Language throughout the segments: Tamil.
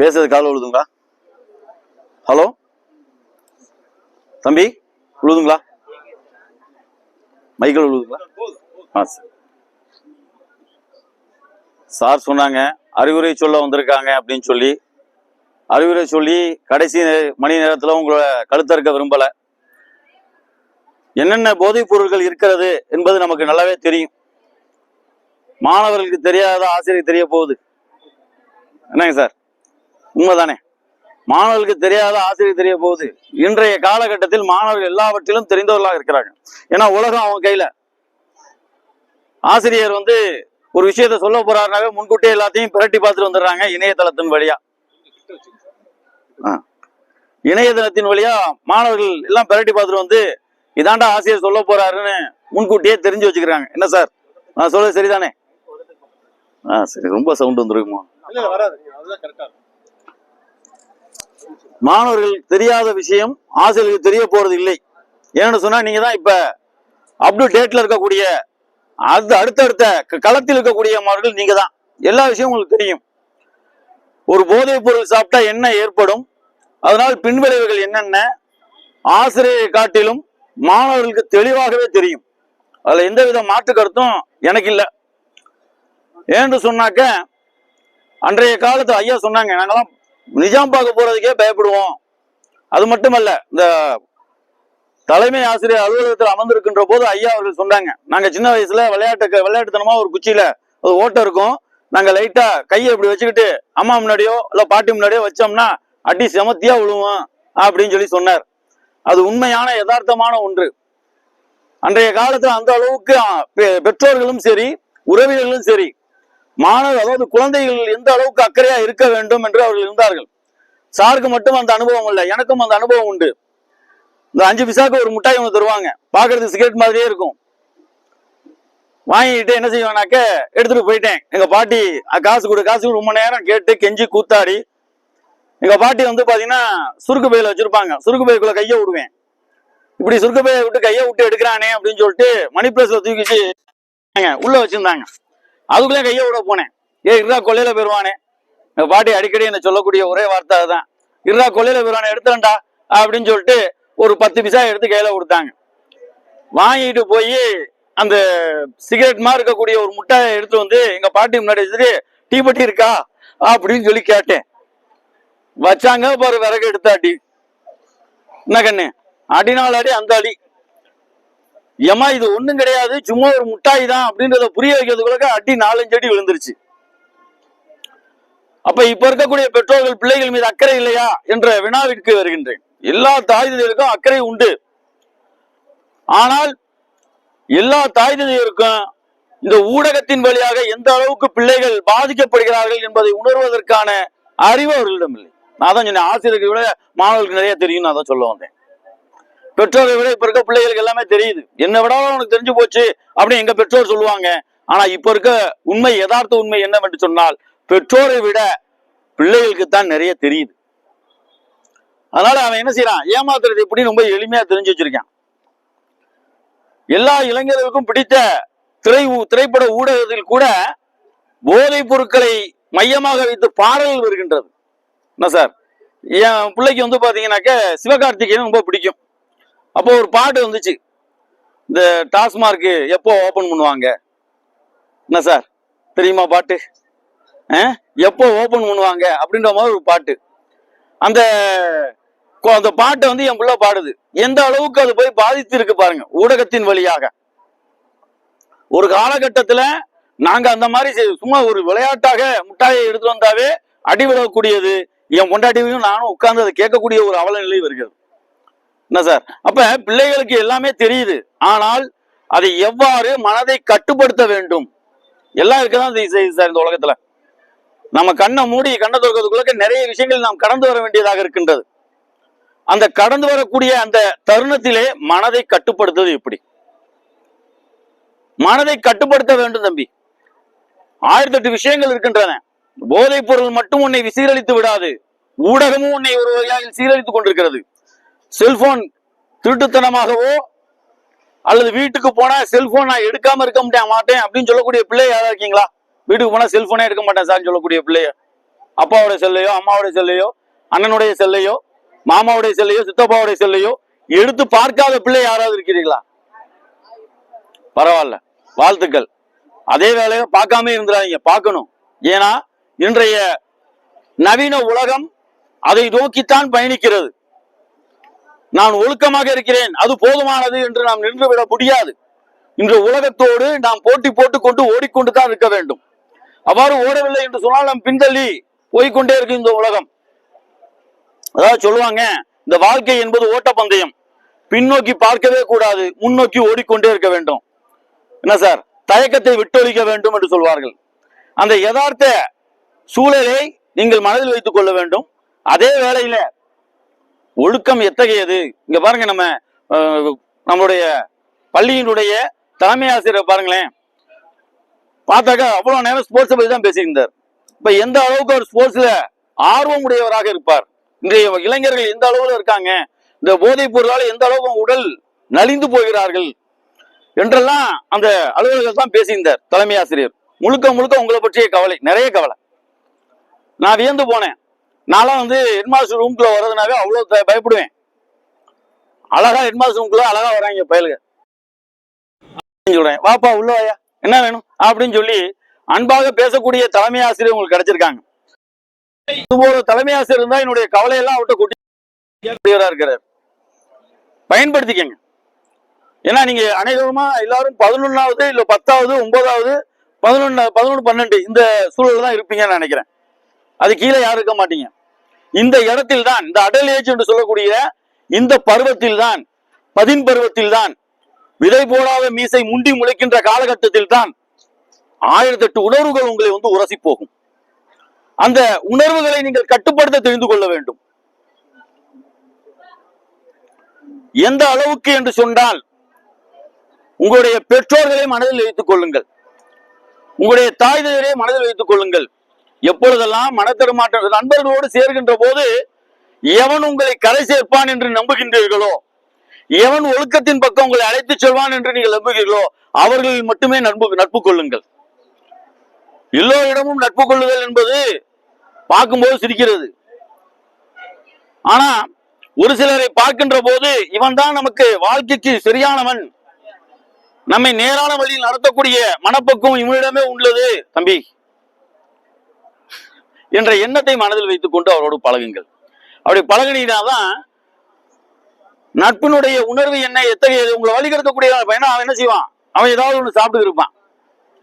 பேசுறது கால் உழுதுங்களா? ஹலோ தம்பி உழுதுங்களா? மைக்கேல் உழுதுங்களா? ஆ சார். சார் சொன்னாங்க அறிவுரை சொல்ல வந்திருக்காங்க அப்படின்னு சொல்லி. அறிவுரை சொல்லி கடைசி மணி நேரத்தில் உங்களை கழுத்தறுக்க விரும்பல. என்னென்ன போதைப் பொருட்கள் இருக்கிறது என்பது நமக்கு நல்லாவே தெரியும். மாணவர்களுக்கு தெரியாத ஆசிரியர் தெரிய போகுது. என்னங்க சார்? உண்மைதானே? மாணவர்களுக்கு தெரியாத ஆசிரியர் தெரிய போகுது. இன்றைய காலகட்டத்தில் மாணவர்கள் எல்லாவற்றிலும் தெரிந்தவர்களாக இருக்கிறாங்க ஏன்னா உலகம் அவங்க கையில. ஆசிரியர் வந்து ஒரு விஷயத்த சொல்ல போறாருனாவே முன்கூட்டியே எல்லாத்தையும் பிரட்டி பார்த்துட்டு வந்துடுறாங்க இணையதளத்தின் வழியா. ஆ. இணையதளத்தின் வழியா மாணவர்கள் எல்லாம் பிரட்டி பார்த்துட்டு வந்து இதாண்டா ஆசிரியர் சொல்ல போறாருன்னு முன்கூட்டியே தெரிஞ்சு வச்சுக்கிறாங்க. என்ன சார்? நான் சொல்றது சரிதானே? ஆ சரி ரொம்ப சவுண்ட் வந்துருக்குமா இல்ல இல்ல, வராது அதுதான் கரெக்டா மாணவர்கள் தெரியாத விஷயம் ஆசிரியர்களுக்கு தெரிய போறது இல்லை. ஏன்னு சொன்னா நீங்க தான் இப்ப அப் டு டேட்ல இருக்கக்கூடிய அது அடுத்தடுத்த க- களத்தில் இருக்கக்கூடிய மாணவர்கள் நீங்க தான். எல்லா விஷயமும் உங்களுக்கு தெரியும். ஒரு போதைப் பொருள் சாப்பிட்டா என்ன ஏற்படும்? அதனால் பின்விளைவுகள் என்னென்ன? ஆசிரியரை காட்டிலும் மாணவர்களுக்கு தெளிவாகவே தெரியும். அதுல எந்தவித மாற்று கருத்தும் எனக்கு இல்லை. ஏன்னு சொன்னாக்க அன்றைய காலத்து ஐயா சொன்னாங்க நாங்கெல்லாம் நிஜாம் பார்க்க போறதுக்கே பயப்படுவோம். அது மட்டுமல்ல இந்த தலைமை ஆசிரியர் அலுவலகத்தில் அமர்ந்திருக்கின்ற போது ஐயா அவர்கள் சொன்னாங்க நாங்க சின்ன வயசுல விளையாட்டு விளையாட்டுத்தனமா ஒரு குச்சியில ஒரு ஓட்டம் இருக்கும். நாங்க லைட்டா கையை இப்படி வச்சுக்கிட்டு அம்மா முன்னாடியோ இல்ல பாட்டி முன்னாடியோ வச்சோம்னா அடி செமத்தியா விழுவோம் அப்படின்னு சொல்லி சொன்னார். அது உண்மையான யதார்த்தமான ஒன்று. அன்றைய காலத்துல அந்த அளவுக்கு பெ- பெற்றோர்களும் சரி உறவினர்களும் சரி மாணவர் அதாவது குழந்தைகள் எந்த அளவுக்கு அக்கறையா இருக்க வேண்டும் என்று அவர்கள் இருந்தார்கள். சாருக்கு மட்டும் அந்த அனுபவம் இல்லை எனக்கும் அந்த அனுபவம் உண்டு. இந்த அஞ்சு பிசாக்கு ஒரு மிட்டாய் ஒன்று தருவாங்க. பார்க்கறதுக்கு சிகரெட் மாதிரியே இருக்கும். வாங்கிட்டு என்ன செய்வேனாக்க எடுத்துட்டு போயிட்டேன். எங்க பாட்டி காசு கொடு காசு கொடு ரொம்ப நேரம் கேட்டு கெஞ்சி கூத்தாடி. எங்க பாட்டி வந்து பாத்தீங்கன்னா சுருக்கு பையில வச்சிருப்பாங்க. சுருக்கு பைக்குள்ள கையை விடுவேன். இப்படி சுருக்கு பையை விட்டு கையை விட்டு எடுக்கிறானே அப்படின்னு சொல்லிட்டு மணி பிளேஸ்ல தூக்கிச்சு உள்ள வச்சிருந்தாங்க. அதுக்குள்ளே கையை விட போனேன். ஏ இருடா கொள்ளையில போயிடுவானே எங்கள் பாட்டி அடிக்கடி என்ன சொல்லக்கூடிய ஒரே வார்த்தை அதுதான். இருடா கொள்ளையில போயிடுவானே எடுத்துறேன்டா அப்படின்னு சொல்லிட்டு ஒரு பத்து பிசா எடுத்து கையில் கொடுத்தாங்க. வாங்கிட்டு போய் அந்த சிகரெட் மாதிரி இருக்கக்கூடிய ஒரு முட்டாயை எடுத்து வந்து எங்க பாட்டி முன்னாடி வச்சுட்டு டீ பட்டி இருக்கா? அப்படின்னு சொல்லி கேட்டேன். வச்சாங்க பாரு விறகு எடுத்த அடி. என்ன கண்ணு? நாள் அடி அந்த அடி. ஏமா இது ஒண்ணும் கிடையாது. சும்மா ஒரு முட்டாய் தான் அப்படின்றத புரிய வைக்கிறதுக்குள்ள அடி நாலஞ்சு அடி விழுந்துருச்சு. அப்ப இப்ப இருக்கக்கூடிய பெற்றோர்கள் பிள்ளைகள் மீது அக்கறை இல்லையா என்ற வினாவிற்கு வருகின்றேன். எல்லா தாய் தந்தையருக்கும் அக்கறை உண்டு. ஆனால் எல்லா தாய் தந்தையருக்கும் இந்த ஊடகத்தின் வழியாக எந்த அளவுக்கு பிள்ளைகள் பாதிக்கப்படுகிறார்கள் என்பதை உணர்வதற்கான அறிவு அவர்களிடம் இல்லை நான் தான் சொன்னேன் ஆசிரியர்களை விட மாணவர்களுக்கு நிறைய தெரியும் நான் தான் சொல்ல வந்தேன். பெற்றோரை விட இப்ப இருக்க பிள்ளைகளுக்கு எல்லாமே தெரியுது. என்ன விடாலும் உனக்கு தெரிஞ்சு போச்சு அப்படின்னு எங்க பெற்றோர் சொல்லுவாங்க. ஆனா இப்ப இருக்க உண்மை யதார்த்த உண்மை என்னவென்று சொன்னால் பெற்றோரை விட பிள்ளைகளுக்கு தான் நிறைய தெரியுது. அதனால அவன் என்ன செய்யறான்? ஏமாத்துறது எப்படி ரொம்ப எளிமையா தெரிஞ்சு வச்சிருக்கான். எல்லா இளைஞர்களுக்கும் பிடித்த திரை ஊ- திரைப்பட ஊடகத்தில் கூட போதைப் பொருட்களை மையமாக வைத்து பாடல்கள் வருகின்றது. என்ன சார்? என் பிள்ளைக்கு வந்து பாத்தீங்கன்னாக்க சிவகார்த்திகேயன் ரொம்ப பிடிக்கும். அப்போ ஒரு பாட்டு வந்துச்சு. இந்த டாஸ்மார்க் எப்போ ஓபன் பண்ணுவாங்க? என்ன சார்? தெரியுமா பாட்டு? ஆ? எப்போ ஓபன் பண்ணுவாங்க? அப்படின்ற மாதிரி ஒரு பாட்டு. அந்த அந்த பாட்டை வந்து என் பிள்ளை பாடுது. எந்த அளவுக்கு அது போய் பாதித்து இருக்கு பாருங்க ஊடகத்தின் வழியாக. ஒரு காலகட்டத்துல நாங்க அந்த மாதிரி சும்மா ஒரு விளையாட்டாக முட்டாயை எடுத்து வந்தாவே அடிவிடக்கூடியது என் கொண்டாட்டியும் நானும் உட்கார்ந்து அதை கேட்கக்கூடிய ஒரு அவல நிலை வருகிறது. என்ன சார்? அப்ப பிள்ளைகளுக்கு எல்லாமே தெரியுது. ஆனால் அதை எவ்வாறு மனதை கட்டுப்படுத்த வேண்டும்? எல்லாம் இருக்கதான் செய்யுது சார் இந்த உலகத்துல? நம்ம கண்ணை மூடி கண்ணை திறக்கிறதுக்குள்ள நிறைய விஷயங்கள் நாம் கடந்து வர வேண்டியதாக இருக்கின்றது. அந்த கடந்து வரக்கூடிய அந்த தருணத்திலே மனதை கட்டுப்படுத்துவது எப்படி? மனதை கட்டுப்படுத்த வேண்டும் தம்பி. ஆயிரத்தி எட்டு விஷயங்கள் இருக்கின்றன. போதைப் பொருள் மட்டும் உன்னை சீரழித்து விடாது. ஊடகமும் உன்னை ஒரு வகையாக சீரழித்துக் கொண்டிருக்கிறது. செல்போன் திருட்டுத்தனமாகவோ அல்லது வீட்டுக்கு போனா செல்போன் நான் எடுக்காம இருக்க முடிய மாட்டேன் அப்படின்னு சொல்லக்கூடிய பிள்ளை யாரா இருக்கீங்களா? வீட்டுக்கு போனா செல்போனே எடுக்க மாட்டேன் சார் சொல்லக்கூடிய பிள்ளைய அப்பாவோட செல்லையோ அம்மாவுடைய செல்லையோ அண்ணனுடைய செல்லையோ மாமாவுடைய செல்லையோ சித்தப்பாவுடைய செல்லையோ எடுத்து பார்க்காத பிள்ளை யாராவது இருக்கிறீங்களா பரவாயில்ல. வாழ்த்துக்கள். அதே வேலையை பார்க்காம இருந்துடாதீங்க பார்க்கணும். ஏன்னா இன்றைய நவீன உலகம் அதை நோக்கித்தான் பயணிக்கிறது. நான் ஒழுக்கமாக இருக்கிறேன் அது போதுமானது என்று நாம் நின்றுவிட முடியாது. இன்று உலகத்தோடு நாம் போட்டி போட்டுக்கொண்டு ஓடிக்கொண்டு தான் இருக்க வேண்டும். அவ்வாறு ஓடவில்லை என்று சொன்னால் நாம் பின்தள்ளி போய்க்கொண்டே இருக்கு இந்த உலகம். அதாவது சொல்லுவாங்க இந்த வாழ்க்கை என்பது ஓட்டப்பந்தயம். பின்னோக்கி பார்க்கவே கூடாது முன்னோக்கி ஓடிக்கொண்டே இருக்க வேண்டும். என்ன சார்? தயக்கத்தை விட்டொழிக்க வேண்டும் என்று சொல்வார்கள். அந்த யதார்த்த சூழலை நீங்கள் மனதில் வைத்துக் கொள்ள வேண்டும். அதே வேளையில ஒழுக்கம் எத்தகையது? இங்க பாருங்க நம்ம நம்மளுடைய பள்ளியினுடைய தலைமை ஆசிரியர் பாருங்களேன். பார்த்தாக்கா அவ்வளவு நேரம் ஸ்போர்ட்ஸை பத்தி தான் பேசியிருந்தார். இப்ப எந்த அளவுக்கு அவர் ஸ்போர்ட்ஸ்ல ஆர்வம் உடையவராக இருப்பார்? இன்றைய இளைஞர்கள் எந்த அளவுல இருக்காங்க? இந்த போதைப் பொருளால் எந்த அளவுக்கு உடல் நலிந்து போகிறார்கள்? என்றெல்லாம் அந்த அலுவலர்கள் தான் பேசியிருந்தார் தலைமை ஆசிரியர். முழுக்க முழுக்க உங்களை பற்றிய கவலை நிறைய கவலை. நான் வியந்து போனேன். நான்லாம் வந்து ஹெட்மாஸ்டர் ரூம்குள்ள வர்றதுனாவே அவ்வளோ த- பயப்படுவேன். அழகா ஹெட்மாஸ்டர் ரூம்குள்ள அழகா வராங்க பயலுக. சொல்றேன். வாப்பா உள்ள வாயா. என்ன வேணும்? அப்படின்னு சொல்லி அன்பாக பேசக்கூடிய தலைமை ஆசிரியர் உங்களுக்கு கிடைச்சிருக்காங்க. இது ஒரு தலைமை ஆசிரியர் தான் என்னுடைய கவலையெல்லாம் அவர்கிட்ட கொட்டி இருக்கிறார். பயன்படுத்திக்கங்க. ஏன்னா நீங்க அனைவருமா எல்லாரும் பதினொன்னாவது இல்ல பத்தாவது ஒன்பதாவது பதினொன்னு பதினொன்று பன்னெண்டு இந்த சூழல் தான் இருப்பீங்கன்னு நினைக்கிறேன். அது கீழே யாரும் இருக்க மாட்டீங்க. இந்த இடத்தில் தான் இந்த அடல் ஏஜ் என்று சொல்லக்கூடிய இந்த பருவத்தில் தான் பதின் பருவத்தில் தான் விதை போடாத மீசை முண்டி முளைக்கின்ற காலகட்டத்தில் தான் ஆயிரத்தெட்டு உணர்வுகள் உங்களை வந்து உரசி போகும். அந்த உணர்வுகளை நீங்கள் கட்டுப்படுத்த தெரிந்து கொள்ள வேண்டும். எந்த அளவுக்கு என்று சொன்னால் உங்களுடைய பெற்றோர்களை மனதில் வைத்துக் கொள்ளுங்கள். உங்களுடைய தாய் தந்தையரை மனதில் வைத்துக் கொள்ளுங்கள். எப்பொழுதெல்லாம் மனத்தடுமாற்றம் நண்பர்களோடு சேர்கின்ற போது எவன் உங்களை கரை சேர்ப்பான் என்று நம்புகின்றீர்களோ? எவன் ஒழுக்கத்தின் பக்கம் உங்களை அழைத்துச் செல்வான் என்று நீங்கள் நம்புகிறீர்களோ? அவர்களில் மட்டுமே நட்பு நட்பு கொள்ளுங்கள். எல்லோரிடமும் நட்பு கொள்ளுதல் என்பது பார்க்கும்போது சிரிக்கிறது. ஆனா ஒரு சிலரை பார்க்கின்ற போது இவன் தான் நமக்கு வாழ்க்கைக்கு சரியானவன். நம்மை நேரான வழியில் நடத்தக்கூடிய மனப்பக்குவம் இவனிடமே உள்ளது தம்பி. என்ற எண்ணத்தை மனதில் வைத்துக் கொண்டு அவரோடு பழகுங்கள். அப்படி பழகினீங்கன்னாதான் நட்பினுடைய உணர்வு என்ன எத்தகைய உங்களை வழிகெடுக்கக்கூடிய பையனா அவன் என்ன செய்வான்? அவன் ஏதாவது ஒன்று சாப்பிட்டு இருப்பான்.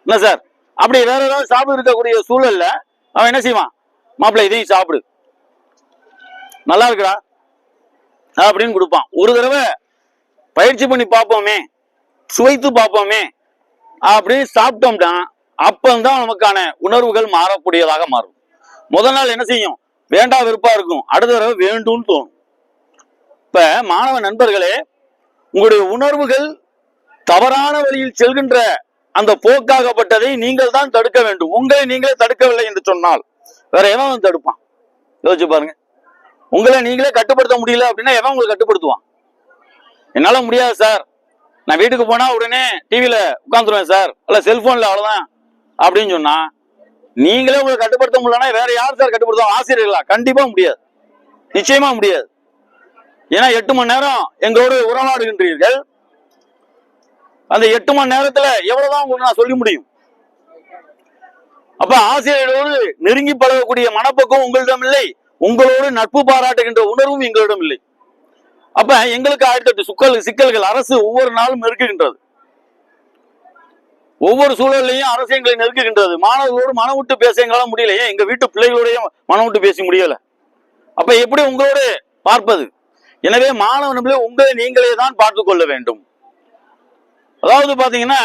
என்ன சார்? அப்படி வேற ஏதாவது சாப்பிட்டு இருக்கக்கூடிய சூழல்ல அவன் என்ன செய்வான்? மாப்பிள்ளை இதையும் சாப்பிடு. நல்லா இருக்குடா. அப்படின்னு கொடுப்பான். ஒரு தடவை பயிற்சி பண்ணி பார்ப்போமே சுவைத்து பார்ப்போமே அப்படின்னு சாப்பிட்டோம்னா அப்பந்தான் நமக்கான உணர்வுகள் மாறக்கூடியதாக மாறும். முதல் நாள் என்ன செய்யும்? வேண்டா வெறுப்பா இருக்கும். அடுத்த தடவை வேண்டும்னு தோணும். இப்ப மாணவ நண்பர்களே உங்களுடைய உணர்வுகள் தவறான வழியில் செல்கின்ற அந்த போக்காகப்பட்டதை நீங்கள் தான் தடுக்க வேண்டும். உங்களை நீங்களே தடுக்கவில்லை என்று சொன்னால் வேற எவன் வந்து தடுப்பான்? யோசிச்சு பாருங்க. உங்களை நீங்களே கட்டுப்படுத்த முடியல அப்படின்னா எவன் உங்களை கட்டுப்படுத்துவான்? என்னால முடியாது சார். நான் வீட்டுக்கு போனா உடனே டிவியில உட்காந்துருவேன் சார். இல்ல செல்போன்ல அவ்வளவுதான். அப்படின்னு சொன்னா நீங்களே உங்களை கட்டுப்படுத்த முடியலன்னா வேற யார் சார் கட்டுப்படுத்தும் ஆசிரியர்களா? கண்டிப்பா முடியாது. நிச்சயமா முடியாது. ஏன்னா எட்டு மணி நேரம் எங்களோடு உறவாடுகின்றீர்கள். அந்த எட்டு மணி நேரத்துல எவ்வளவுதான் உங்களுக்கு நான் சொல்லி முடியும். அப்ப ஆசிரியர்களோடு நெருங்கி பழகக்கூடிய மனப்பக்கம் உங்களிடம் இல்லை. உங்களோடு நட்பு பாராட்டுகின்ற உணர்வும் எங்களிடம் இல்லை. அப்ப எங்களுக்கு ஆயிரத்தி எட்டு சிக்கல்கள் அரசு ஒவ்வொரு நாளும் நெருக்குகின்றது. ஒவ்வொரு சூழல்லையும் அரசியங்களை நெருக்குகின்றது. மாணவர்களோடு மனம் விட்டு பேச எங்களால் முடியல ஏன் எங்க வீட்டு பிள்ளைகளோடையும் மனம் விட்டு பேச முடியல. அப்ப எப்படி உங்களோடு பார்ப்பது? எனவே மாணவர்களே உங்களை நீங்களே தான் பார்த்து கொள்ள வேண்டும். அதாவது பாத்தீங்கன்னா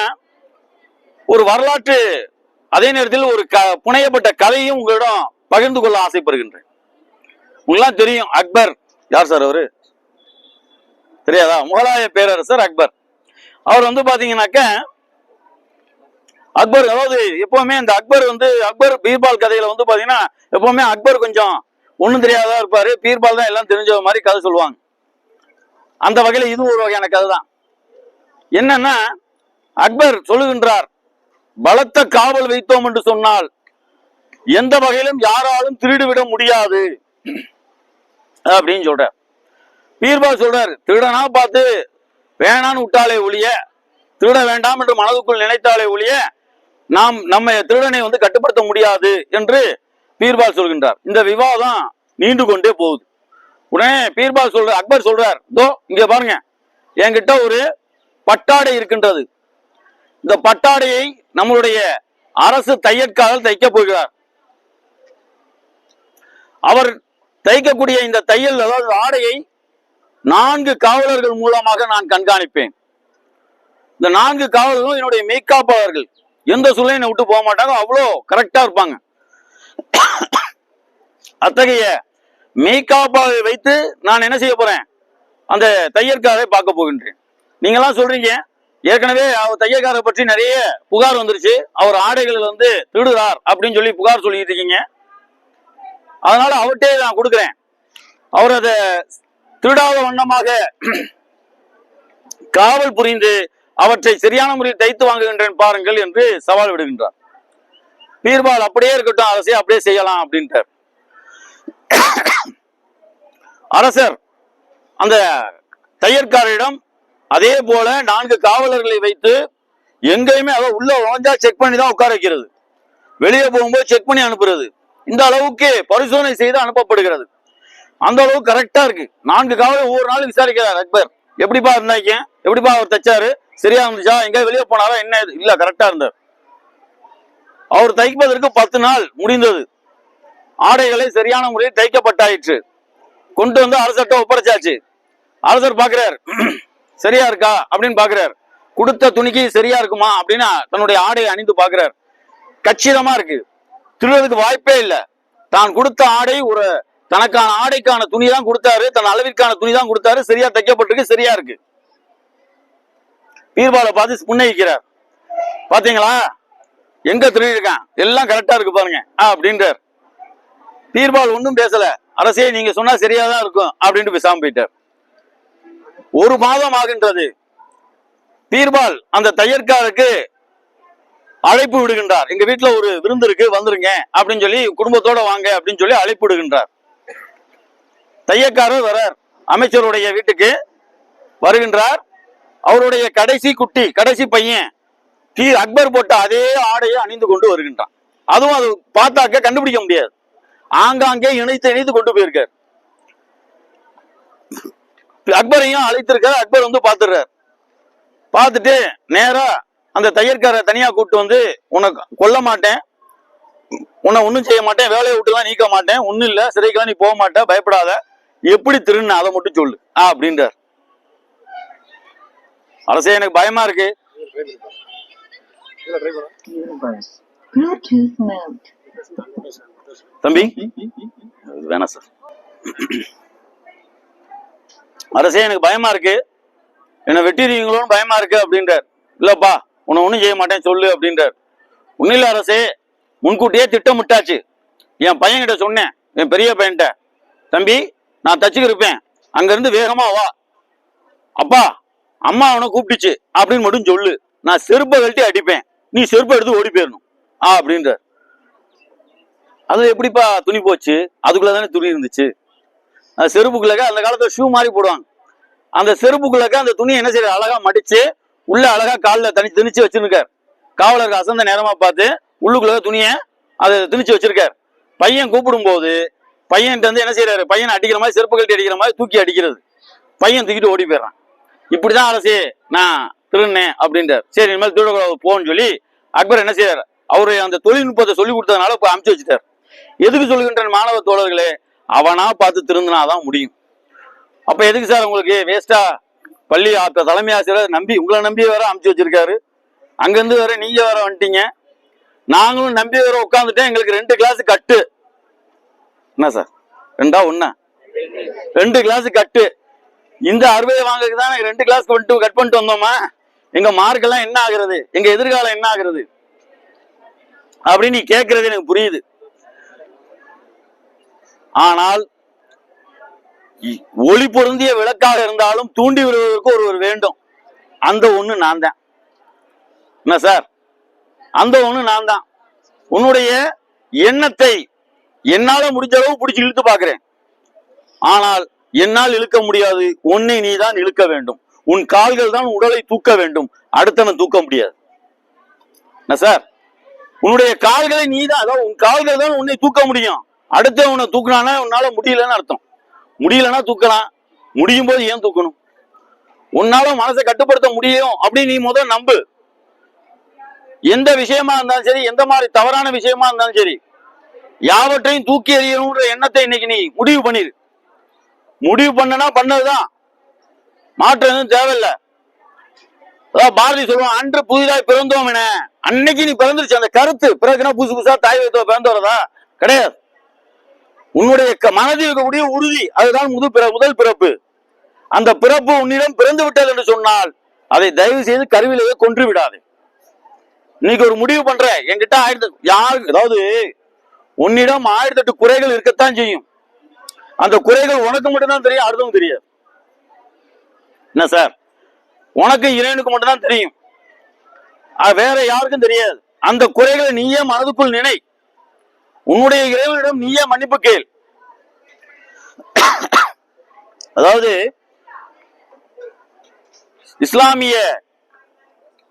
ஒரு வரலாற்று அதே நேரத்தில் ஒரு க புனையப்பட்ட கதையும் உங்களிடம் பகிர்ந்து கொள்ள ஆசைப்படுகின்றேன். உங்களுக்குலாம் தெரியும் அக்பர். யார் சார் அவரு? தெரியாதா? முகலாய பேரரசர் அக்பர். அவர் வந்து பாத்தீங்கன்னாக்க அக்பர் அதாவது எப்பவுமே இந்த அக்பர் வந்து அக்பர் பீர்பால் கதையில வந்து பாத்தீங்கன்னா எப்பவுமே அக்பர் கொஞ்சம் ஒண்ணும் தெரியாதா இருப்பாரு. பீர்பால் தான் எல்லாம் தெரிஞ்ச மாதிரி கதை சொல்லுவாங்க. அந்த வகையில இது ஒரு வகையான கதை தான் என்னன்னா அக்பர் சொல்லுகின்றார் பலத்த காவல் வைத்தோம் என்று சொன்னால் எந்த வகையிலும் யாராலும் திருடிவிட முடியாது. அப்படின்னு சொல்றார். பீர்பால் சொல்றார் திருடனா பார்த்து வேணான்னு விட்டாலே ஒழிய திருட வேண்டாம் என்று மனதுக்குள் நினைத்தாலே ஒழிய நாம் நம்ம திருடனை வந்து கட்டுப்படுத்த முடியாது என்று பீர்பால் சொல்கின்றார். இந்த விவாதம் நீண்டு கொண்டே போகுது. உடனே பீர்பால் சொல்ற அக்பர் சொல்றார் இதோ இங்க பாருங்க. என்கிட்ட ஒரு பட்டாடை இருக்கின்றது. இந்த பட்டாடையை நம்மளுடைய அரசு தையற்காரர் தைக்க போகிறார். அவர் தைக்கக்கூடிய இந்த தையல் அதாவது ஆடையை நான்கு காவலர்கள் மூலமாக நான் கண்காணிப்பேன். இந்த நான்கு காவலர்களும் என்னுடைய மெய்காப்பாளர்கள் எந்த சூழ்நிலையும் விட்டு போக மாட்டாங்க. அவ்வளோ கரெக்டாக இருப்பாங்க. அத்தகைய மெய்காப்பாளரை வைத்து நான் என்ன செய்ய போறேன்? அந்த தையற்காரை பார்க்க போகின்றேன். நீங்களாம் சொல்றீங்க ஏற்கனவே அவர் தையற்காரரை பற்றி நிறைய புகார் வந்துருச்சு. அவர் ஆடைகள் வந்து திருடுறார் அப்படின்னு சொல்லி புகார் சொல்லிட்டு இருக்கீங்க. அதனால அவர்கிட்டே நான் கொடுக்குறேன். அவர் அதை திருடாத வண்ணமாக காவல் புரிந்து அவற்றை சரியான முறையில் தைத்து வாங்குகின்றேன் பாருங்கள் என்று சவால் விடுகின்றார். பீர்பால் அப்படியே இருக்கட்டும் அரசே அப்படியே செய்யலாம் அப்படின்ட்டு அரசர் அந்த தையற்காரரிடம் அதே போல நான்கு காவலர்களை வைத்து எங்கேயுமே அவ உள்ள உழைஞ்சா செக் பண்ணி தான் உட்கார வைக்கிறது. வெளியே போகும்போது செக் பண்ணி அனுப்புறது. இந்த அளவுக்கு பரிசோதனை செய்து அனுப்பப்படுகிறது. அந்த அளவுக்கு கரெக்டா இருக்கு. நான்கு காவலர் ஒவ்வொரு நாளும் விசாரிக்கிறார் அக்பர். எப்படிப்பா இருந்தாங்க? எப்படிப்பா அவர் தைச்சாரு? சரியா இருந்துச்சா? எங்க வெளியே போனாரா? என்ன இல்ல கரெக்டா இருந்தார். அவர் தைப்பதற்கு பத்து நாள் முடிந்தது. ஆடைகளை சரியான முறையில் தைக்கப்பட்டாயிற்று. கொண்டு வந்து அரசர்கிட்ட ஒப்படைச்சாச்சு. அரசர் பாக்குறாரு சரியா இருக்கா? அப்படின்னு பாக்குறாரு கொடுத்த துணிக்கு சரியா இருக்குமா? அப்படின்னா தன்னுடைய ஆடையை அணிந்து பாக்குறார் கச்சிதமா இருக்கு. திருடுறதுக்கு வாய்ப்பே இல்லை. தான் கொடுத்த ஆடை ஒரு தனக்கான ஆடைக்கான துணி தான் கொடுத்தாரு. தன் அளவிற்கான துணி தான் கொடுத்தாரு. சரியா தைக்கப்பட்டிருக்கு சரியா இருக்கு. பீர்பாலை பார்த்து புன்னகிக்கிறார் பாத்தீங்களா? எங்க திருடிருக்கான் எல்லாம் கரெக்டா இருக்கு பாருங்க. ஆ அப்படின்றார். பீர்பால் ஒன்றும் பேசல. அரசே நீங்க சொன்னா சரியா தான் இருக்கும் அப்படின்ட்டு பேசாம போயிட்டார். ஒரு மாதம் ஆகின்றது. பீர்பால் அந்த தையற்காருக்கு அழைப்பு விடுகின்றார். எங்க வீட்டுல ஒரு விருந்து இருக்கு வந்துருங்க அப்படின்னு சொல்லி குடும்பத்தோட வாங்க அப்படின்னு சொல்லி அழைப்பு விடுகின்றார். தையக்காரர் வரார். அமைச்சருடைய வீட்டுக்கு வருகின்றார். அவருடைய கடைசி குட்டி கடைசி பையன் கீ அக்பர் போட்ட அதே ஆடையை அணிந்து கொண்டு வருகின்றான். அதுவும் அது பார்த்தாக்க கண்டுபிடிக்க முடியாது. ஆங்காங்கே இணைத்து இணைத்து கொண்டு போயிருக்கார். அக்பரையும் அழைத்திருக்கார். அக்பர் வந்து பார்த்துடுறார். பார்த்துட்டு நேரா அந்த தையற்கார தனியா கூப்பிட்டு வந்து உன்னை கொல்ல மாட்டேன். உன்னை ஒன்றும் செய்ய மாட்டேன். வேலையை விட்டுலாம் நீக்க மாட்டேன். ஒன்றும் இல்லை. சிறைக்கெல்லாம் நீ போக மாட்டேன் பயப்படாத. எப்படி திருன்னு அதை மட்டும் சொல்லு. ஆ அப்படின்றார். அரசே எனக்கு பயமா இருக்கு. தம்பி? இது வேணாம் சார் அரசே எனக்கு பயமா இருக்கு. என்ன வெட்டிடுவீங்களோன்னு பயமா இருக்கு அப்படின்றார். இல்லப்பா உன்னை ஒன்றும் செய்ய மாட்டேன் சொல்லு அப்படின்றார். ஒன்றும் அரசே முன்கூட்டியே திட்டமிட்டாச்சு. என் பையன்கிட்ட சொன்னேன் என் பெரிய பையன்கிட்ட. தம்பி நான் தச்சுக்கிருப்பேன் அங்கேருந்து வேகமா வா. அப்பா அம்மா அவனை கூப்பிட்டுச்சு அப்படின்னு மட்டும் சொல்லு. நான் செருப்பை கழட்டி அடிப்பேன். நீ செருப்பை எடுத்து ஓடி போயிடணும். ஆ அப்படின்றார். அது எப்படிப்பா துணி போச்சு? அதுக்குள்ள தானே துணி இருந்துச்சு. அந்த செருப்புக்குள்ளக்க அந்த காலத்துல ஷூ மாதிரி போடுவாங்க. அந்த செருப்புக்குள்ளக்க அந்த துணி என்ன செய்யற அழகா மடிச்சு உள்ள அழகா காலில் தனி திணிச்சு வச்சிருக்கார். காவலருக்கு அசந்த நேரமா பார்த்து உள்ளுக்குள்ள துணியை அதை திணிச்சு வச்சிருக்கார். பையன் கூப்பிடும் போது பையன்கிட்ட வந்து என்ன செய்யறாரு? பையனை அடிக்கிற மாதிரி செருப்பு கழட்டி அடிக்கிற மாதிரி தூக்கி அடிக்கிறது. பையன் தூக்கிட்டு ஓடி போயிடுறான். இப்படிதான் அரசே நான் திருநேன் அப்படின்றார். சரி இனிமேல் திருடக்கூடாது போன்னு சொல்லி அக்பர் என்ன செய்யறார் அவரு அந்த தொழில்நுட்பத்தை சொல்லி கொடுத்ததுனால இப்போ அமுச்சு வச்சுட்டார். எதுக்கு சொல்லுகின்ற மாணவ தோழர்களே? அவனா பார்த்து திருந்தினாதான் முடியும். அப்ப எதுக்கு சார் உங்களுக்கு வேஸ்டா பள்ளி ஆ- தலைமை ஆசிரியர் நம்பி உங்களை நம்பி வேற அமுச்சு வச்சிருக்காரு. அங்கிருந்து வேற நீங்க வேற வந்துட்டீங்க. நாங்களும் நம்பி வேற உட்காந்துட்டேன் எங்களுக்கு ரெண்டு கிளாஸ் கட்டு என்ன சார்? ரெண்டா ஒண்ணா? ரெண்டு கிளாஸ் கட்டு இந்த அறுபது வாங்குறதுக்கு தான் ரெண்டு கிளாஸ் பண்ணிட்டு கட் பண்ணிட்டு வந்தோமா? எங்க மார்க் எல்லாம் என்ன ஆகுறது? எங்க எதிர்காலம் என்ன ஆகுறது? அப்படின்னு நீ கேட்கறது எனக்கு புரியுது. ஆனால் ஒளி பொருந்திய விளக்காக இருந்தாலும் தூண்டி விடுவதற்கு ஒருவர் வேண்டும். அந்த ஒண்ணு நான் தான். என்ன சார்? அந்த ஒண்ணு நான் தான். உன்னுடைய எண்ணத்தை என்னால முடிஞ்ச அளவு பிடிச்சு இழுத்து பாக்குறேன் ஆனால் என்னால் இழுக்க முடியாது. உன்னை நீ தான் இழுக்க வேண்டும். உன் கால்கள் தான் உடலை தூக்க வேண்டும். அடுத்தவன் தூக்க முடியாது. என்ன சார் உன்னுடைய கால்களை நீ தான் அதாவது உன் கால்கள் தான் உன்னை தூக்க முடியும். அடுத்த உன்னை தூக்கினானா உன்னால முடியலன்னு அர்த்தம். முடியலன்னா தூக்கலாம். முடியும் போது ஏன் தூக்கணும்? உன்னால மனசை கட்டுப்படுத்த முடியும் அப்படின்னு நீ முதல் நம்பு. எந்த விஷயமா இருந்தாலும் சரி எந்த மாதிரி தவறான விஷயமா இருந்தாலும் சரி யாவற்றையும் தூக்கி எறியணுன்ற எண்ணத்தை இன்னைக்கு நீ முடிவு பண்ணிரு. முடிவு பண்ணனா பண்ணதுதான். மாற்றம் எதுவும் தேவையில்லை. அதான் பாரதி சொல்லுவான் அன்று புதிதாய் பிறந்தோம் என. அன்னைக்கு நீ பிறந்துருச்சு. அந்த கருத்து பிறகுனா புதுசு புதுசா தாய் வைத்தோ பிறந்து வரதா கிடையாது. உன்னுடைய மனதில் இருக்கக்கூடிய உறுதி அதுதான் முது முதல் பிறப்பு. அந்த பிறப்பு உன்னிடம் பிறந்து விட்டது என்று சொன்னால் அதை தயவு செய்து கருவிலேயே கொன்று விடாது. இன்னைக்கு ஒரு முடிவு பண்ற என்கிட்ட ஆயிரத்தி யாரு அதாவது உன்னிடம் ஆயிரத்தி எட்டு குறைகள் இருக்கத்தான் செய்யும். அந்த குறைகள் உனக்கு மட்டும்தான் தெரியும் அடுத்தவங்க தெரியாது. என்ன சார்? உனக்கு இறைவனுக்கு மட்டும்தான் தெரியும். அது வேற யாருக்கும் தெரியாது. அந்த குறைகளை நீயே மனதுக்குள் நினை. உன்னுடைய இறைவனிடம் நீயே மன்னிப்பு கேள். அதாவது இஸ்லாமிய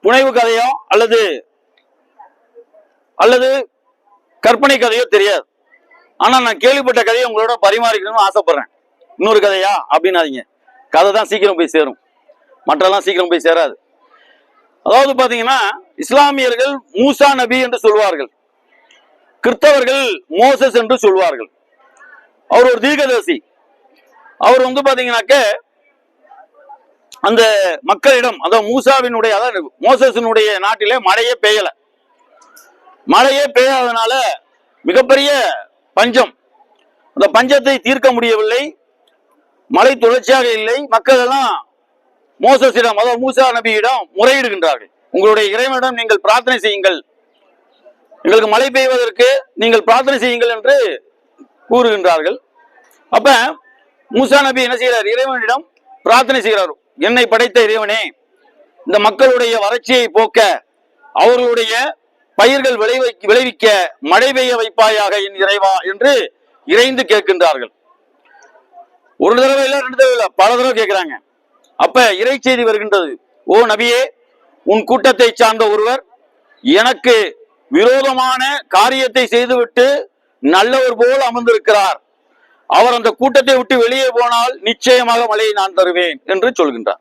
புனைவு கதையோ அல்லது அல்லது கற்பனை கதையோ தெரியாது. ஆனா நான் கேள்விப்பட்ட கதையை உங்களோட பரிமாறிக்கணும்னு ஆசைப்படுறேன். இன்னொரு கதையா? அப்படின்னாதீங்க. கதை தான் சீக்கிரம் போய் சேரும். மற்றெல்லாம் சீக்கிரம் போய் சேராது. அதாவது பாத்தீங்கன்னா இஸ்லாமியர்கள் மூசா நபி என்று சொல்வார்கள். கிறிஸ்தவர்கள் மோசஸ் என்று சொல்வார்கள். அவர் ஒரு தீர்க்கதரிசி. அவர் வந்து பாத்தீங்கன்னாக்க அந்த மக்களிடம் அதாவது மூசாவினுடைய அதாவது மோசஸினுடைய நாட்டிலே மழையே பெய்யல. மழையே பெய்யாதனால மிகப்பெரிய பஞ்சம். அந்த பஞ்சத்தை தீர்க்க முடியவில்லை. மழை தொடர்ச்சியாக இல்லை. மக்கள் எல்லாம் மோசஸிடம் அதாவது மூசா நபியிடம் முறையிடுகின்றார்கள். உங்களுடைய இறைவனிடம் நீங்கள் பிரார்த்தனை செய்யுங்கள். எங்களுக்கு மழை பெய்வதற்கு நீங்கள் பிரார்த்தனை செய்யுங்கள் என்று கூறுகின்றார்கள். அப்ப மூசா நபி என்ன செய்கிறார்? இறைவனிடம் பிரார்த்தனை செய்கிறார். என்னை படைத்த இறைவனே இந்த மக்களுடைய வறட்சியை போக்க அவர்களுடைய பயிர்கள் விளைவை விளைவிக்க மழை பெய்ய வைப்பாயாக என் இறைவா என்று இறைந்து கேட்கின்றார்கள். ஒரு தடவை இல்ல ரெண்டு தடவை இல்லை பல தடவை கேட்கிறாங்க. அப்ப இறை செய்தி வருகின்றது. ஓ நபியே உன் கூட்டத்தை சார்ந்த ஒருவர் எனக்கு விரோதமான காரியத்தை செய்துவிட்டு நல்லவர் போல் அமர்ந்திருக்கிறார். அவர் அந்த கூட்டத்தை விட்டு வெளியே போனால் நிச்சயமாக மழையை நான் தருவேன் என்று சொல்கின்றார்.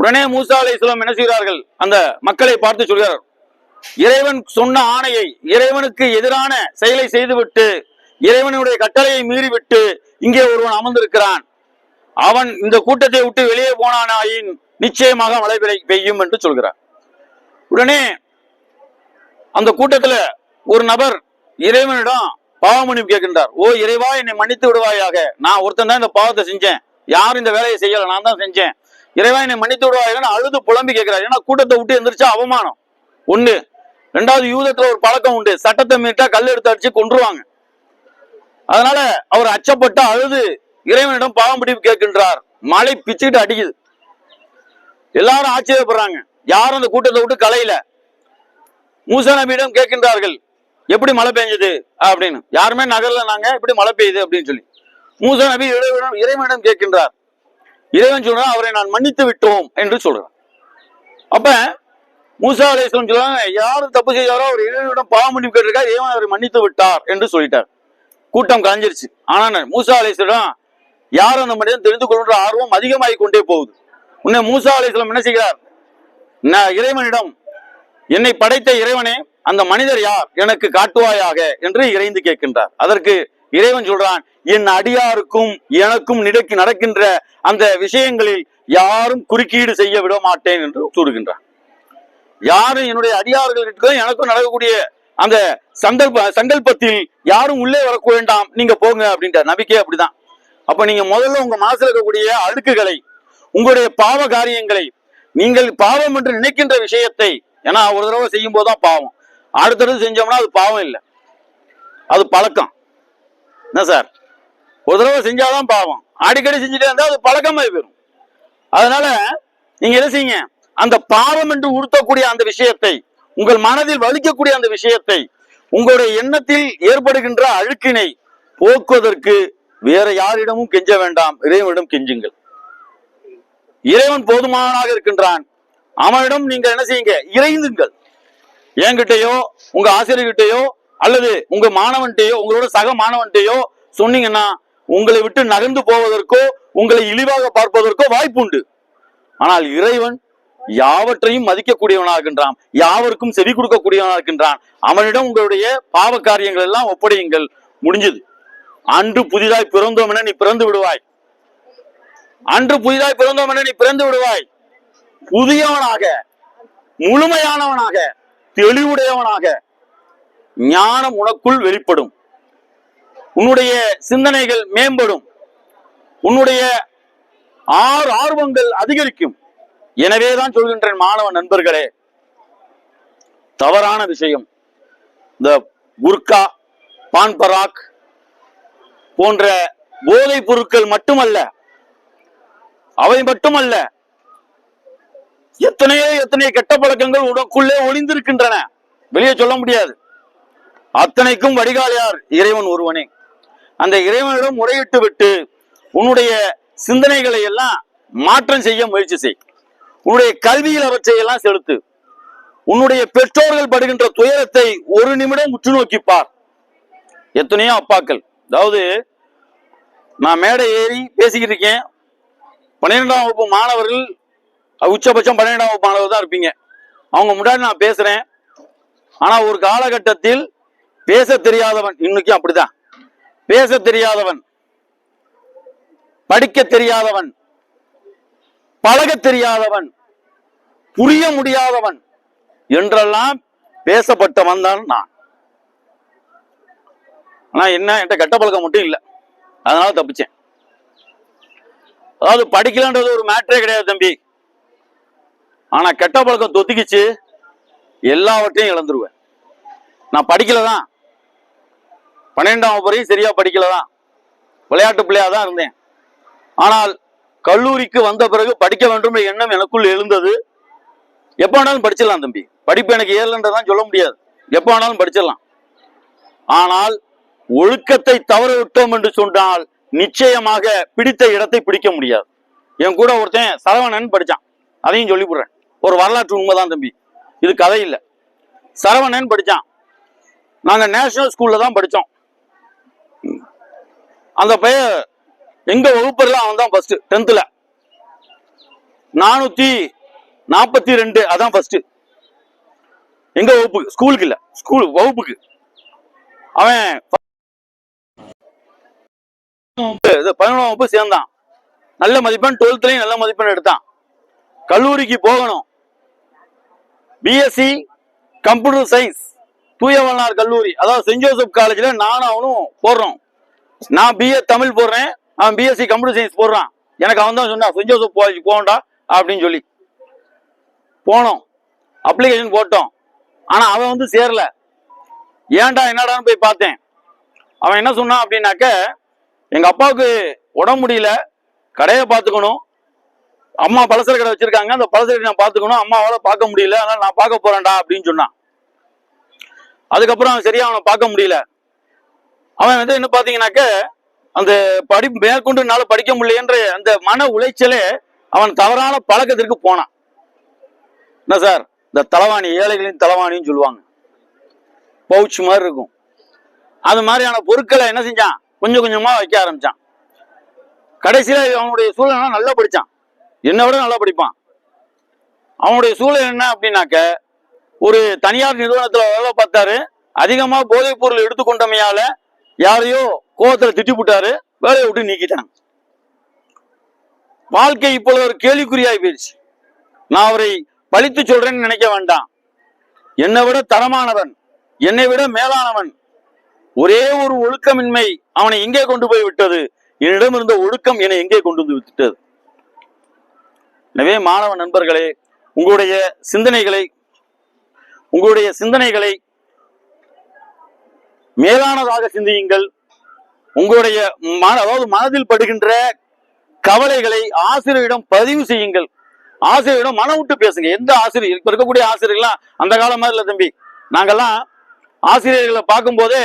உடனே மூசா அலை என்ன செய்கிறார்கள்? அந்த மக்களை பார்த்து சொல்கிறார் இறைவன் சொன்ன ஆணையை இறைவனுக்கு எதிரான செயலை செய்துவிட்டு இறைவனுடைய கட்டளையை மீறிவிட்டு இங்கே ஒருவன் அமர்ந்திருக்கிறான். அவன் இந்த கூட்டத்தை விட்டு வெளியே போனானாயின் நிச்சயமாக மழை பெய்யும் என்று சொல்கிறார். உடனே அந்த கூட்டத்துல ஒரு நபர் இறைவனிடம் பாவமன்னிப்பு கேட்கின்றார். ஓ இறைவா என்னை மன்னித்து விடுவாயாக. நான் ஒருத்தன் தான் இந்த பாவத்தை செஞ்சேன். யாரும் இந்த வேலையை செய்யல. நான் தான் செஞ்சேன். இறைவா என்னை மன்னித்து விடுவாயாக அழுது புலம்பி கேட்கிறார். ஏன்னா கூட்டத்தை விட்டு எந்திரிச்சா அவமானம். ஒண்ணு ரெண்டாவது யூதத்துல ஒரு பழக்கம் உண்டு. சட்டத்தை மீட்டா கல் எடுத்து அடிச்சு கொன்றுவாங்க. அதனால அவர் அச்சப்பட்டு அழுது இறைவனிடம் பாவம் பிடிப்பு கேட்கின்றார். மழை பிச்சுக்கிட்டு அடிக்குது. எல்லாரும் ஆச்சரியப்படுறாங்க. யாரும் அந்த கூட்டத்தை விட்டு கலையில. மூசா நபியிடம் கேட்கின்றார்கள் எப்படி மழை பெஞ்சது அப்படின்னு. யாருமே நகர்ல நாங்க எப்படி மழை பெய்யுது? அப்படின்னு சொல்லி. மூசா நபி இறைவனிடம் இறைவனிடம் கேட்கின்றார். இறைவன் சொல்றான் அவரை நான் மன்னித்து விட்டோம் என்று சொல்றான். அப்ப மூசா அலையம் சொல்றாங்க யாரு தப்பு செய்யாரோ அவர் இறைவனிடம் பாவம் மன்னிப்பு கேட்டிருக்கார் இறைவன் அவரை மன்னித்து விட்டார் என்று சொல்லிட்டார். கூட்டம் கலைஞ்சிருச்சு. ஆனா மூசா அலையம் யார் அந்த மனிதன் தெரிந்து கொள்கின்ற ஆர்வம் அதிகமாகி கொண்டே போகுது. உன்னை மூசா அலையம் என்ன செய்கிறார்? நான் இறைவனிடம் என்னை படைத்த இறைவனே அந்த மனிதர் யார்? எனக்கு காட்டுவாயாக என்று இறைந்து கேட்கின்றார். அதற்கு இறைவன் சொல்றான் என் அடியாருக்கும் எனக்கும் நிலைக்கு நடக்கின்ற அந்த விஷயங்களில் யாரும் குறுக்கீடு செய்ய விட மாட்டேன் என்று கூறுகின்றான். யாரும் என்னுடைய அடியார்களுக்கும் எனக்கும் நடக்கக்கூடிய அந்த சங்கல்ப சங்கல்பத்தில் யாரும் உள்ளே வர வேண்டாம் நீங்க போங்க அப்படின்ற நம்பிக்கை அப்படிதான். அப்ப நீங்க முதல்ல உங்க மனசுல இருக்கக்கூடிய அழுக்குகளை உங்களுடைய பாவ காரியங்களை நீங்கள் பாவம் என்று நினைக்கின்ற விஷயத்தை ஏன்னா ஒரு தடவை செய்யும் போதுதான் பாவம். அடுத்தடுத்து செஞ்சோம்னா அது பாவம் இல்லை. அது பழக்கம். என்ன சார்? ஒரு தடவை செஞ்சாதான் பாவம். அடிக்கடி செஞ்சுட்டே இருந்தா அது பழக்கமாய் போயிடும் அதனால நீங்க என்ன செய்யுங்க? அந்த பாவம் என்று உறுத்தக்கூடிய அந்த விஷயத்தை உங்கள் மனதில் வலிக்கக்கூடிய அந்த விஷயத்தை உங்களுடைய எண்ணத்தில் ஏற்படுகின்ற அழுக்கினை போக்குவதற்கு வேற யாரிடமும் கெஞ்ச வேண்டாம். இறைவனிடம் கெஞ்சுங்கள். இறைவன் போதுமானாக இருக்கின்றான். அவனிடம் நீங்க என்ன செய்யுங்க? இறைந்துங்கள். என்கிட்டயோ உங்க ஆசிரியர்கிட்டயோ அல்லது உங்க மாணவன்கிட்டயோ உங்களோட சக மாணவன்கிட்டயோ சொன்னீங்கன்னா உங்களை விட்டு நகர்ந்து போவதற்கோ உங்களை இழிவாக பார்ப்பதற்கோ வாய்ப்பு உண்டு ஆனால் இறைவன் யாவற்றையும் மதிக்கக்கூடியவனாக இருக்கின்றான் யாவருக்கும் செவி கொடுக்கக்கூடியவனாக இருக்கின்றான் அவனிடம் உங்களுடைய பாவ காரியங்கள் எல்லாம் ஒப்படையுங்கள். முடிஞ்சது. அன்று புதிதாய் பிறந்தோம் என நீ பிறந்து விடுவாய். அன்று புதிதாய் பிறந்தோம் என நீ பிறந்து விடுவாய். புதியவனாக முழுமையானவனாக தெளிவுடையவனாக ஞானம் உனக்குள் வெளிப்படும். உன்னுடைய சிந்தனைகள் மேம்படும். உன்னுடைய ஆறு ஆர்வங்கள் அதிகரிக்கும். எனவேதான் சொல்கின்றேன் மாணவ நண்பர்களே தவறான விஷயம். இந்த குர்கா பான் பராக் போன்ற போதைப் பொருட்கள் மட்டுமல்ல அவை மட்டுமல்ல எத்தனையோ எத்தனையோ கெட்ட பழக்கங்கள் உனக்குள்ளே ஒளிந்திருக்கின்றன. வெளியே சொல்ல முடியாது. அத்தனைக்கும் வடிகாலியார் இறைவன் ஒருவனே. அந்த இறைவனிடம் முறையிட்டு விட்டு உன்னுடைய சிந்தனைகளை எல்லாம் மாற்றம் செய்ய முயற்சி செய். உன்னுடைய கல்வியில் அவற்றை எல்லாம் செலுத்து. உன்னுடைய பெற்றோர்கள் படுகின்ற துயரத்தை ஒரு நிமிடம் உற்று நோக்கிப் பார். எத்தனையோ அப்பாக்கள். அதாவது நான் மேடை ஏறி பேசிக்கிட்டு இருக்கேன். பன்னிரெண்டாம் வகுப்பு மாணவர்கள் உச்சபட்சம் பன்னிரெண்டாம் வகுப்பு மாணவர் தான் இருப்பீங்க. அவங்க முன்னாடி நான் பேசுறேன். ஆனா ஒரு காலகட்டத்தில் பேச தெரியாதவன் இன்னைக்கும் அப்படிதான். பேச தெரியாதவன் படிக்க தெரியாதவன் பழக தெரியாதவன் புரிய முடியாதவன் என்றெல்லாம் பேசப்பட்டவன் தான் நான். ஆனா என்ன என்கிட்ட கெட்ட பழக்கம் மட்டும் இல்லை. அதனால தப்பிச்சேன். அதாவது படிக்கலன்றது ஒரு மேட்ரே கிடையாது தம்பி. ஆனா கெட்ட பழக்கம் தொத்திக்கிச்சு எல்லாவற்றையும் இழந்துருவேன். நான் படிக்கல தான் பன்னெண்டாம் வரையும் சரியா படிக்கல தான் விளையாட்டு பிள்ளையா தான் இருந்தேன். ஆனால் கல்லூரிக்கு வந்த பிறகு படிக்க வேண்டும் எண்ணம் எனக்குள் எழுந்தது. எப்போ வேணாலும் படிச்சிடலாம் தம்பி. படிப்பு எனக்கு ஏறலன்றதான் சொல்ல முடியாது. எப்போ வேணாலும் படிச்சிடலாம். ஆனால் ஒழுக்கத்தை தவற விட்டோம் என்று சொன்னால் நிச்சயமாக பிடித்த இடத்தை பிடிக்க முடியாது. என் கூட ஒருத்தன் சரவணன் படித்தான் அதையும் சொல்லி போடுறேன் ஒரு வரலாற்று உண்மைதான் தம்பி. இது கதை இல்லை. சரவணன் படித்தான் நாங்கள் நேஷனல் ஸ்கூலில் தான் படித்தோம் அந்த பையன் எங்க வகுப்புல அவன் தான் ஃபர்ஸ்ட் டென்த்தில் நானூத்தி நாற்பத்தி ரெண்டு அதான் ஃபர்ஸ்ட் எங்க வகுப்புக்கு ஸ்கூலுக்கு இல்ல. ஸ்கூல் வகுப்புக்கு. அவன் பதினொன்றாம் வகுப்பு சேர்ந்தான். நல்ல மதிப்பெண் டுவெல்த்லயும் நல்ல மதிப்பெண் எடுத்தான். கல்லூரிக்கு போகணும். பிஎஸ்சி கம்ப்யூட்டர் சயின்ஸ் தூயவனார் கல்லூரி. அதாவது சென்ட் ஜோசப் காலேஜ்ல நானும் அவனும் போடுறோம் நான் பிஏ தமிழ் போடுறேன். அவன் பிஎஸ்சி கம்ப்யூட்டர் சயின்ஸ் போடுறான். எனக்கு அவன் தான் சொன்னான் சென்ட் ஜோசப் காலேஜ் போகண்டா அப்படின்னு சொல்லி. போனோம். அப்ளிகேஷன் போட்டோம். ஆனால் அவன் வந்து சேரல. ஏன்டா என்னடான்னு போய் பார்த்தேன். அவன் என்ன சொன்னான் அப்படின்னாக்க எங்கள் அப்பாவுக்கு உடம்பு முடியல. கடையை பார்த்துக்கணும். அம்மா பலசர கடை வச்சிருக்காங்க. அந்த பலசர நான் பார்த்துக்கணும். அம்மாவால் பார்க்க முடியல. அதனால நான் பார்க்க போறேன்டா அப்படின்னு சொன்னான். அதுக்கப்புறம் அவன் சரியா அவனை பார்க்க முடியல. அவன் வந்து என்ன பாத்தீங்கன்னாக்க அந்த படி மேற்கொண்டு என்னால படிக்க முடியன்ற அந்த மன உளைச்சலே அவன் தவறான பழக்கத்திற்கு போனான். என்ன சார்? இந்த தலவாணி ஏழைகளின் தலைவாணின்னு சொல்லுவாங்க. பவுச் மாதிரி இருக்கும். அது மாதிரியான பொருட்களை என்ன செஞ்சான்? கொஞ்சம் கொஞ்சமா வைக்க ஆரம்பிச்சான். கடைசியில அவனுடைய சூழ்நிலை நல்லா படிச்சான். என்னை விட நல்லா படிப்பான். அவனுடைய சூழல் என்ன அப்படின்னாக்க ஒரு தனியார் நிறுவனத்துல வேலை பார்த்தாரு. அதிகமா போதைப் பொருள் எடுத்துக்கொண்டமையால யாரையோ கோபத்தில் திட்டி போட்டாரு வேலையை விட்டு நீக்கிட்டாங்க. வாழ்க்கை இப்பொழுது ஒரு கேள்விக்குறியாய் போயிடுச்சு. நான் அவரை பழித்து சொல்றேன்னு நினைக்க வேண்டாம். என்னை விட தரமானவன் என்னை விட மேலானவன். ஒரே ஒரு ஒழுக்கமின்மை அவனை எங்கே கொண்டு போய் விட்டது. என்னிடம் இருந்த ஒழுக்கம் என்னை எங்கே கொண்டு வந்து விட்டது எனவே மாணவ நண்பர்களே உங்களுடைய சிந்தனைகளை உங்களுடைய சிந்தனைகளை மேலானதாக சிந்தியுங்கள். உங்களுடைய மன அதாவது மனதில் படுகின்ற கவலைகளை ஆசிரியரிடம் பதிவு செய்யுங்கள். ஆசிரியரிடம் மனம் விட்டு பேசுங்க. எந்த ஆசிரியர் இப்ப இருக்கக்கூடிய ஆசிரியர்கள்லாம் அந்த காலம் மாதிரி இல்ல தம்பி. நாங்கெல்லாம் ஆசிரியர்களை பார்க்கும்போதே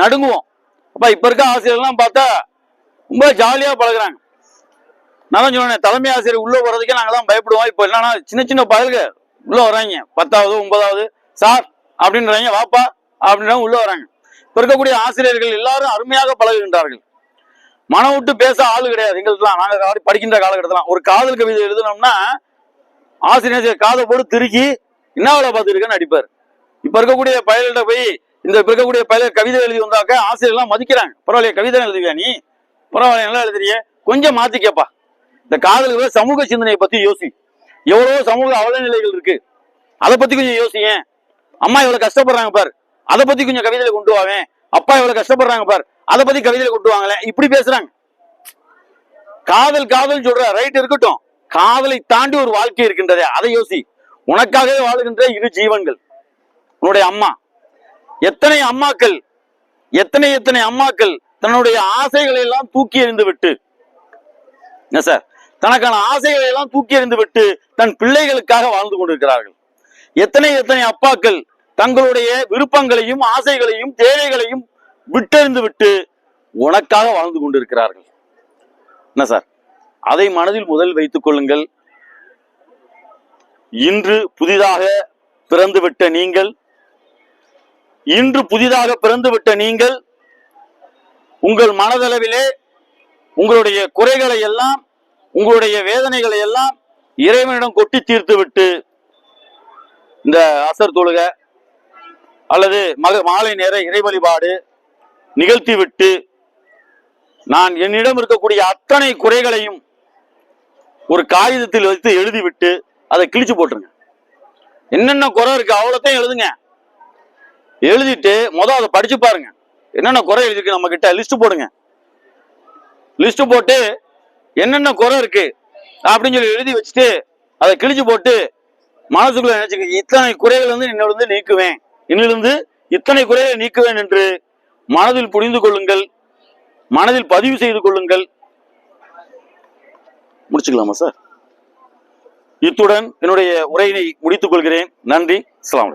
நடுங்குவோம். அப்ப இப்ப இருக்க ஆசிரியர்லாம் பார்த்தா ரொம்ப ஜாலியா பழகுறாங்க. நான் தான் சொன்னேன் தலைமை ஆசிரியர் உள்ள போறதுக்கே நாங்க தான் பயப்படுவோம். இப்போ என்னன்னா சின்ன சின்ன பயலுக உள்ள வராங்க பத்தாவது ஒன்பதாவது சார் அப்படின்றாங்க. வாப்பா அப்படின்றாங்க உள்ள வராங்க இப்போ இருக்கக்கூடிய ஆசிரியர்கள் எல்லாரும் அருமையாக பழகுகின்றார்கள். மனம் விட்டு பேச ஆளு கிடையாது. எங்களுக்குலாம் நாங்கள் படிக்கின்ற காலகட்டத்தில் ஒரு காதல் கவிதை எழுதினோம்னா ஆசிரியர் காதை போட்டு திருக்கி என்ன வேலை பார்த்துருக்கேன்னு அடிப்பார். இப்போ இருக்கக்கூடிய பயல்கிட்ட போய் இந்த இப்போ இருக்கக்கூடிய பயலர் கவிதை எழுதி வந்தாக்க ஆசிரியர்லாம் மதிக்கிறாங்க. பரவாயில்லையே கவிதை எழுதுவியா நீ? பரவாயில்ல நல்லா எழுதுறியே. கொஞ்சம் மாற்றி கேப்பா இந்த காதலுக்கு சமூக சிந்தனையை பற்றி யோசி. எவ்வளவோ சமூக அவலநிலைகள் இருக்கு. அதை பற்றி கொஞ்சம் யோசிங்க அம்மா இவ்வளோ கஷ்டப்படுறாங்க பாரு. அதை பத்தி கொஞ்சம் கவிதையில கொண்டு வாவேன் அப்பா இவ்வளவு கஷ்டப்படுறாங்க பார். அதை பத்தி கவிதையில கொண்டு வாங்களேன். இப்படி பேசுறாங்க. காதல் காதல் சொல்ற ரைட் இருக்கட்டும். காதலை தாண்டி ஒரு வாழ்க்கை இருக்கின்றதே அதை யோசி. உனக்காகவே வாழுகின்ற இரு ஜீவன்கள். உன்னுடைய அம்மா. எத்தனை அம்மாக்கள் எத்தனை எத்தனை அம்மாக்கள் தன்னுடைய ஆசைகளை எல்லாம் தூக்கி எறிந்து விட்டு. என்ன சார் தனக்கான ஆசைகளை எல்லாம் தூக்கி எறிந்து விட்டு தன் பிள்ளைகளுக்காக வாழ்ந்து கொண்டிருக்கிறார்கள். எத்தனை எத்தனை அப்பாக்கள் தங்களுடைய விருப்பங்களையும் ஆசைகளையும் தேவைகளையும் விட்டெறிந்து விட்டு உனக்காக வாழ்ந்து கொண்டிருக்கிறார்கள். என்ன சார்? அதை மனதில் முதல் வைத்துக் கொள்ளுங்கள். இன்று புதிதாக பிறந்துவிட்ட நீங்கள் இன்று புதிதாக பிறந்துவிட்ட நீங்கள் உங்கள் மனதளவிலே உங்களுடைய குறைகளை எல்லாம் உங்களுடைய வேதனைகளை எல்லாம் இறைவனிடம் கொட்டி தீர்த்து விட்டு இந்த அசர் தொழுகை அல்லது மக மாலை நேர இறை வழிபாடு நிகழ்த்தி விட்டு நான் என்னிடம் இருக்கக்கூடிய அத்தனை குறைகளையும் ஒரு காகிதத்தில் வைத்து எழுதிவிட்டு அதை கிழிச்சு போட்டுருங்க. என்னென்ன குறை இருக்கு அவ்வளோத்தையும் எழுதுங்க. எழுதிட்டு மொதல் அதை படிச்சு பாருங்க. என்னென்ன குறை எழுதிருக்கு நம்ம கிட்ட லிஸ்ட் போடுங்க. லிஸ்ட் போட்டு என்னென்ன குறை இருக்கு அப்படின்னு சொல்லி எழுதி வச்சுட்டு அதை கிழிச்சு போட்டு மனசுக்குள்ள நினைச்சுக்க இத்தனை குறைகள் வந்து என்னோட வந்து நீக்குவேன். இன்னிலிருந்து இத்தனை குறைகளை நீக்குவேன் என்று மனதில் புரிந்து கொள்ளுங்கள் மனதில் பதிவு செய்து கொள்ளுங்கள். முடிச்சுக்கலாமா சார்? இத்துடன் என்னுடைய உரையினை முடித்துக் கொள்கிறேன். நன்றி அஸ்ஸலாமு